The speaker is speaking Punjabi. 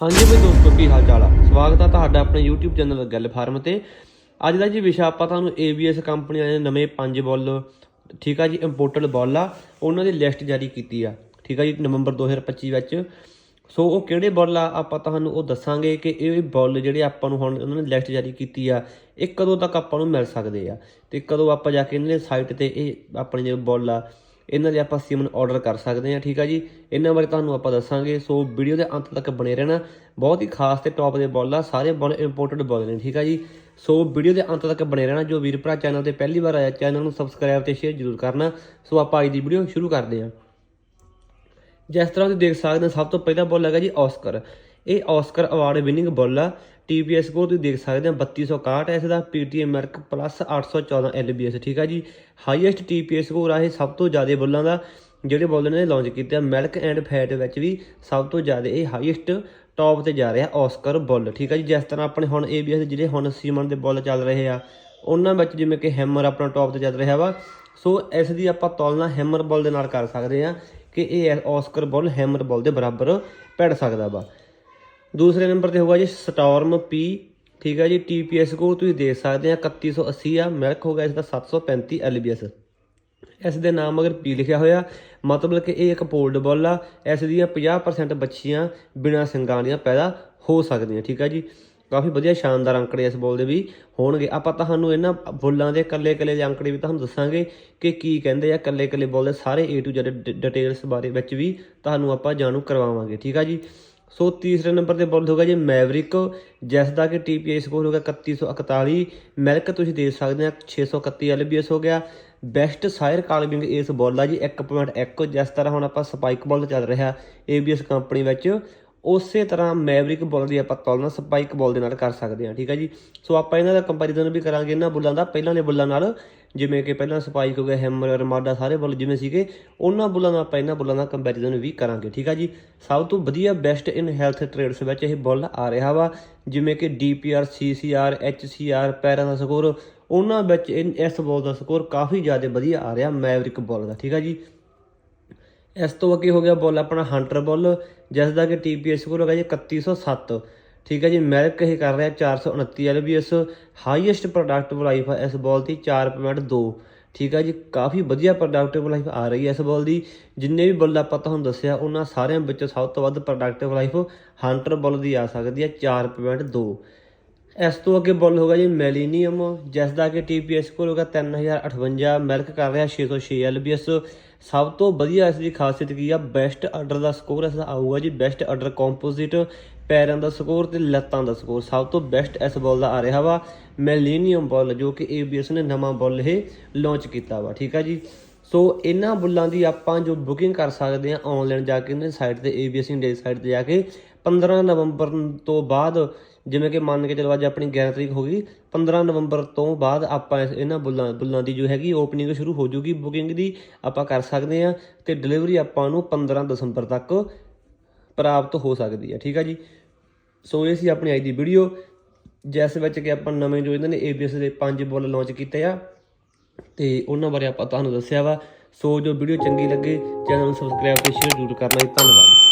ਹਾਂਜੀ ਬਈ ਦੋਸਤੋ, ਕੀ ਹਾਲ ਚਾਲ ਆ? ਸਵਾਗਤ ਆ ਤੁਹਾਡਾ ਆਪਣੇ YouTube ਚੈਨਲ ਗੱਲ ਫਾਰਮ ਤੇ। ਅੱਜ ਦਾ ਜੀ ਵਿਸ਼ਾ ਆਪਾਂ ਤੁਹਾਨੂੰ ABS ਕੰਪਨੀ ਵਾਲਿਆਂ ਨੇ ਨਵੇਂ ਪੰਜ ਬੁੱਲ, ਠੀਕ ਆ ਜੀ ਇੰਪੋਰਟਡ ਬੁੱਲ ਆ, ਉਹਨਾਂ ਦੀ ਲਿਸਟ ਜਾਰੀ ਕੀਤੀ ਆ, ਠੀਕ ਆ ਜੀ, ਨਵੰਬਰ 2025 ਵਿੱਚ। ਸੋ ਉਹ ਕਿਹੜੇ ਬੁੱਲ ਆ, ਆਪਾਂ ਤੁਹਾਨੂੰ ਉਹ ਦੱਸਾਂਗੇ ਕਿ ਇਹ ਬੁੱਲ ਜਿਹੜੇ ਆਪਾਂ ਨੂੰ ਹੁਣ ਉਹਨਾਂ ਨੇ ਲਿਸਟ ਜਾਰੀ ਕੀਤੀ ਆ, ਇਹ ਕਦੋਂ ਤੱਕ ਆਪਾਂ ਨੂੰ ਮਿਲ ਸਕਦੇ ਆ। ਤੇ ਕਦੋਂ ਆਪਾਂ ਜਾ ਕੇ ਇਹਨਾਂ ਦੇ ਸਾਈਟ ਤੇ ਇਹ ਆਪਣੇ ਜਿਹੜੇ ਬੁੱਲ ਆ ਇਹਨਾਂ ਦੇ ਆਪਾਂ ਸਿਮਨ ਆਰਡਰ ਕਰ ਸਕਦੇ ਆ ਠੀਕ ਆ ਜੀ? ਇਹਨਾਂ ਬਾਰੇ ਤੁਹਾਨੂੰ ਆਪਾਂ ਦੱਸਾਂਗੇ। ਸੋ ਵੀਡੀਓ ਦੇ ਅੰਤ ਤੱਕ ਬਣੇ ਰਹਿਣਾ। ਬਹੁਤ ਹੀ ਖਾਸ ਤੇ ਟੌਪ ਦੇ ਬੋਲ ਆ, ਸਾਰੇ ਬੋਲ ਇੰਪੋਰਟਡ ਬੋਲ ਨੇ, ਠੀਕ ਆ ਜੀ? ਸੋ ਵੀਡੀਓ ਦੇ ਅੰਤ ਤੱਕ ਬਣੇ ਰਹਿਣਾ। ਜੋ ਵੀਰ ਭਰਾ ਚੈਨਲ ਤੇ ਪਹਿਲੀ ਵਾਰ ਆਇਆ ਚੈਨਲ ਨੂੰ ਸਬਸਕ੍ਰਾਈਬ ਤੇ ਸ਼ੇਅਰ ਜ਼ਰੂਰ ਕਰਨਾ। ਸੋ ਆਪਾਂ ਅੱਜ ਦੀ ਵੀਡੀਓ ਸ਼ੁਰੂ ਕਰਦੇ ਹਾਂ। ਜਿਸ ਤਰ੍ਹਾਂ ਤੁਸੀਂ ਦੇਖ ਸਕਦੇ ਹੋ, ਸਭ ਤੋਂ ਪਹਿਲਾ ਬੋਲ ਹੈਗਾ ਜੀ ਆਸਕਰ ਇਹ ਆਸਕਰ ਅਵਾਰਡ ਵਿਨਿੰਗ ਬੁੱਲ ਆ TPS ਸਕੋਰ ਤੁਸੀਂ ਦੇਖ ਸਕਦੇ ਹੋ 3261 ਹੈ ਇਸ ਦਾ PTM ਮਾਰਕ ਪਲੱਸ 814 LBS ਠੀਕ ਆ ਜੀ। ਹਾਈਐਸਟ TPS ਸਕੋਰ ਆ ਇਹ ਸਭ ਤੋਂ ਜ਼ਿਆਦਾ ਬੁੱਲਾਂ ਦਾ, ਜਿਹੜੇ ਬੁੱਲ ਨੇ ਲਾਂਚ ਕੀਤੇ ਆ ਮਿਲਕ ਐਂਡ ਫੈਟ ਵਿੱਚ ਵੀ ਸਭ ਤੋਂ ਜ਼ਿਆਦਾ ਇਹ ਹਾਈਐਸਟ ਟੌਪ ਤੇ ਜਾ ਰਿਹਾ ਆਸਕਰ ਬੁੱਲ ਠੀਕ ਆ ਜੀ। ਜਿਸ ਤਰ੍ਹਾਂ ਆਪਣੇ ਹੁਣ ABS ਦੇ ਜਿਹੜੇ ਹੁਣ ਸੀਮਨ ਦੇ ਬੁੱਲ ਚੱਲ ਰਹੇ ਆ, ਉਹਨਾਂ ਵਿੱਚ ਜਿਵੇਂ ਕਿ ਹੈਮਰ ਆਪਣਾ ਟੌਪ ਤੇ ਚੱਲ ਰਿਹਾ ਵਾ। ਸੋ ਇਸ ਦੀ ਆਪਾਂ ਤੁਲਨਾ ਹੈਮਰ ਬੁੱਲ ਦੇ ਨਾਲ ਕਰ ਸਕਦੇ ਆ ਕਿ ਇਹ ਆਸਕਰ ਬੁੱਲ ਹੈਮਰ ਬੁੱਲ ਦੇ ਬਰਾਬਰ ਪੜ ਸਕਦਾ ਵਾ। ਦੂਸਰੇ ਨੰਬਰ ਤੇ ਹੋਊਗਾ ਜੀ ਸਟਾਰਮ ਪੀ ਠੀਕ ਹੈ ਜੀ TPS ਸਕੋਰ ਤੁਸੀਂ ਦੇਖ ਸਕਦੇ ਆ 3180 ਆ ਮਿਲਕ ਹੋਗਾ ਇਸ ਦਾ 735 LBS ਇਸ ਦੇ ਨਾਮ ਅਗਰ ਪੀ ਲਿਖਿਆ ਹੋਇਆ, ਮਤਲਬ ਕਿ ਇਹ ਇੱਕ ਪੋਲਡ ਬੁੱਲ ਆ, ਇਸ ਦੀਆਂ 50% ਬੱਚੀਆਂ ਬਿਨਾਂ ਸਿੰਗਾਂ ਦੀਆਂ ਪੈਦਾ ਹੋ ਸਕਦੀਆਂ, ਠੀਕ ਆ ਜੀ। ਕਾਫੀ ਵਧੀਆ ਸ਼ਾਨਦਾਰ ਅੰਕੜੇ ਇਸ ਬੋਲ ਦੇ ਵੀ ਹੋਣਗੇ। ਆਪਾਂ ਤੁਹਾਨੂੰ ਇਹਨਾਂ ਬੁੱਲਾਂ ਦੇ ਕੱਲੇ-ਕੱਲੇ ਦੇ ਅੰਕੜੇ ਵੀ ਤੁਹਾਨੂੰ ਦੱਸਾਂਗੇ ਕਿ ਕੀ ਕਹਿੰਦੇ ਆ ਕੱਲੇ-ਕੱਲੇ ਬੋਲ ਦੇ ਸਾਰੇ A to Z ਡਿਟੇਲਸ ਬਾਰੇ ਵਿੱਚ ਵੀ ਤੁਹਾਨੂੰ ਆਪਾਂ ਜਾਣੂ ਕਰਵਾਵਾਂਗੇ, ਠੀਕ ਆ ਜੀ। ਸੋ ਤੀਸਰੇ ਨੰਬਰ ਤੇ ਬੋਲ ਹੋਗਾ ਜੀ ਮੈਵਰਿਕ ਜਿਸ ਦਾ ਕਿ TPI ਸਕੋਰ ਹੋਗਾ 3141 ਮਿਲਕ ਤੁਸੀਂ ਦੇਖ ਸਕਦੇ ਆ 631 LBS ਹੋ ਗਿਆ। ਬੈਸਟ ਸਾਇਰ ਕਾਲਬਿੰਗ ਇਸ ਬੋਲ ਆ ਜੀ 1.1 ਜਿਸ ਤਰ੍ਹਾਂ ਹੁਣ ਆਪਾਂ ਸਪਾਈਕ ਬੋਲ ਚੱਲ ਰਿਹਾ ABS ਕੰਪਨੀ ਵਿੱਚ। ਉਸੇ ਤਰ੍ਹਾਂ ਮੈਵਰਿਕ ਬੋਲ ਦੀ ਆਪਾਂ ਤੁਲਨਾ ਸਪਾਈਕ ਬੋਲ ਦੇ ਨਾਲ ਕਰ ਸਕਦੇ ਹਾਂ, ਠੀਕ ਹੈ ਜੀ? ਸੋ ਆਪਾਂ ਇਹਨਾਂ ਦਾ ਕੰਪੈਰੀਜ਼ਨ ਵੀ ਕਰਾਂਗੇ, ਇਹਨਾਂ ਬੁੱਲਾਂ ਦਾ, ਪਹਿਲਾਂ ਦੇ ਬੁੱਲਾਂ ਨਾਲ, ਜਿਵੇਂ ਕਿ ਪਹਿਲਾਂ ਸਪਾਈਕ ਹੋ ਗਿਆ ਹੈਮਰ ਰਮਾਡਾ ਸਾਰੇ ਬੁੱਲ ਜਿਵੇਂ ਸੀਗੇ, ਉਹਨਾਂ ਬੁੱਲਾਂ ਦਾ ਆਪਾਂ ਇਹਨਾਂ ਬੁੱਲਾਂ ਦਾ ਕੰਪੈਰੀਜ਼ਨ ਵੀ ਕਰਾਂਗੇ, ਠੀਕ ਹੈ ਜੀ? ਸਭ ਤੋਂ ਵਧੀਆ ਬੈਸਟ ਇਨ ਹੈਲਥ ਟ੍ਰੇਡਸ ਵਿੱਚ ਇਹ ਬੁੱਲ ਆ ਰਿਹਾ ਵਾ, ਜਿਵੇਂ ਕਿ DPR CCR HCR ਪੈਰਾਂ ਦਾ ਸਕੋਰ, ਉਹਨਾਂ ਵਿੱਚ ਇਨ- ਇਸ ਬੋਲ ਦਾ ਸਕੋਰ ਕਾਫੀ ਜ਼ਿਆਦਾ ਵਧੀਆ ਆ ਰਿਹਾ ਮੈਵਰਿਕ ਬੋਲ ਦਾ, ਠੀਕ ਹੈ ਜੀ? ਇਸ ਤੋਂ ਅੱਗੇ ਹੋ ਗਿਆ ਬੁੱਲ ਆਪਣਾ ਹੰਟਰ ਬੁੱਲ ਜਿਸ ਦਾ ਕਿ TPS ਸਕੋਰ ਹੈਗਾ ਜੀ 3107 ਠੀਕ ਹੈ ਜੀ ਮਿਲਕ ਇਹ ਕਰ ਰਿਹਾ 429 LBS ਹਾਈਐਸਟ ਪ੍ਰੋਡਕਟਿਵ ਲਾਈਫ ਹੈ ਇਸ ਬੋਲ ਦੀ 4.2 ਠੀਕ ਹੈ ਜੀ, ਕਾਫੀ ਵਧੀਆ ਪ੍ਰੋਡਕਟਿਵ ਲਾਈਫ ਆ ਰਹੀ ਹੈ ਇਸ ਬੋਲ ਦੀ। ਜਿੰਨੇ ਵੀ ਬੁੱਲ ਆਪਾਂ ਤੁਹਾਨੂੰ ਦੱਸਿਆ, ਉਹਨਾਂ ਸਾਰਿਆਂ ਵਿੱਚੋਂ ਸਭ ਤੋਂ ਵੱਧ ਪ੍ਰੋਡਕਟਿਵ ਲਾਈਫ ਹੰਟਰ ਬੁੱਲ ਦੀ ਆ ਸਕਦੀ ਹੈ 4.2 ਇਸ ਤੋਂ ਅੱਗੇ ਬੁੱਲ ਹੋਗਾ ਜੀ ਮੈਲੀਨੀਅਮ ਜਿਸ ਦਾ ਕਿ TPS ਸਕੋਰ ਹੋਗਾ 3058 ਮਿਲਕ ਕਰ ਰਿਹਾ 606 LBS ਸਭ ਤੋਂ ਵਧੀਆ ਇਸ ਦੀ ਖਾਸੀਅਤ ਕੀ ਆ ਬੈਸਟ ਆਰਡਰ ਦਾ ਸਕੋਰ ਇਸ ਦਾ ਆਊਗਾ ਜੀ ਬੈਸਟ ਆਰਡਰ ਕੰਪੋਜ਼ਿਟ ਪੈਰਾਂ ਦਾ ਸਕੋਰ ਤੇ ਲੱਤਾਂ ਦਾ ਸਕੋਰ ਸਭ ਤੋਂ ਬੈਸਟ ਇਸ ਬੁੱਲ ਦਾ ਆ ਰਿਹਾ ਵਾ ਮੈਲੀਨੀਅਮ ਬੁੱਲ, ਜੋ ਕਿ ABS ਨੇ ਨਵਾਂ ਬੁੱਲ ਇਹ ਲਾਂਚ ਕੀਤਾ ਵਾ, ਠੀਕ ਆ ਜੀ? ਸੋ ਇਹਨਾਂ ਬੁੱਲਾਂ ਦੀ ਆਪਾਂ ਜੋ ਬੁਕਿੰਗ ਕਰ ਸਕਦੇ ਆ ਆਨਲਾਈਨ ਜਾ ਕੇ, ਇਹਨਾਂ ਦੀ ਸਾਈਟ ਤੇ ABS ਇੰਡੀਆ ਦੀ ਸਾਈਟ ਤੇ ਜਾ ਕੇ 15 ਨਵੰਬਰ ਤੋਂ ਬਾਅਦ, ਜਿਵੇਂ ਕਿ ਮੰਨ ਕੇ ਚਲੋ ਅੱਜ ਆਪਣੀ 11 ਤਰੀਕ ਹੋ ਗਈ 15 ਨਵੰਬਰ ਤੋਂ ਬਾਅਦ ਆਪਾਂ ਇਸ- ਇਹਨਾਂ ਬੁੱਲਾਂ ਬੁੱਲਾਂ ਦੀ ਜੋ ਹੈਗੀ ਓਪਨਿੰਗ ਸ਼ੁਰੂ ਹੋ ਜੂਗੀ ਬੁਕਿੰਗ ਦੀ ਆਪਾਂ ਕਰ ਸਕਦੇ ਆ ਤੇ ਡਿਲੀਵਰੀ ਆਪਾਂ ਨੂੰ 15 ਦਸੰਬਰ ਤੱਕ ਪ੍ਰਾਪਤ ਹੋ ਸਕਦੀ ਹੈ, ਠੀਕ ਹੈ ਜੀ? ਸੋ ਇਹ ਸੀ ਆਪਣੀ ਅੱਜ ਦੀ ਵੀਡੀਓ ਜਿਸ ਵਿੱਚ ਕਿ ਆਪਾਂ ਨਵੇਂ ਜੋ ਇਹਨਾਂ ਨੇ ABS ਦੇ ਪੰਜ ਬੁੱਲ ਲਾਂਚ ਕੀਤੇ ਆ। ਤੇ ਉਹਨਾਂ ਬਾਰੇ ਆਪਾਂ ਤੁਹਾਨੂੰ ਦੱਸਿਆ ਵਾ। ਸੋ ਜੋ ਵੀਡੀਓ ਚੰਗੀ ਲੱਗੇ, ਚੈਨਲ ਨੂੰ ਸਬਸਕ੍ਰਾਈਬ ਤੇ ਸ਼ੇਅਰ ਜ਼ਰੂਰ ਕਰਨਾ ਜੀ। ਧੰਨਵਾਦ।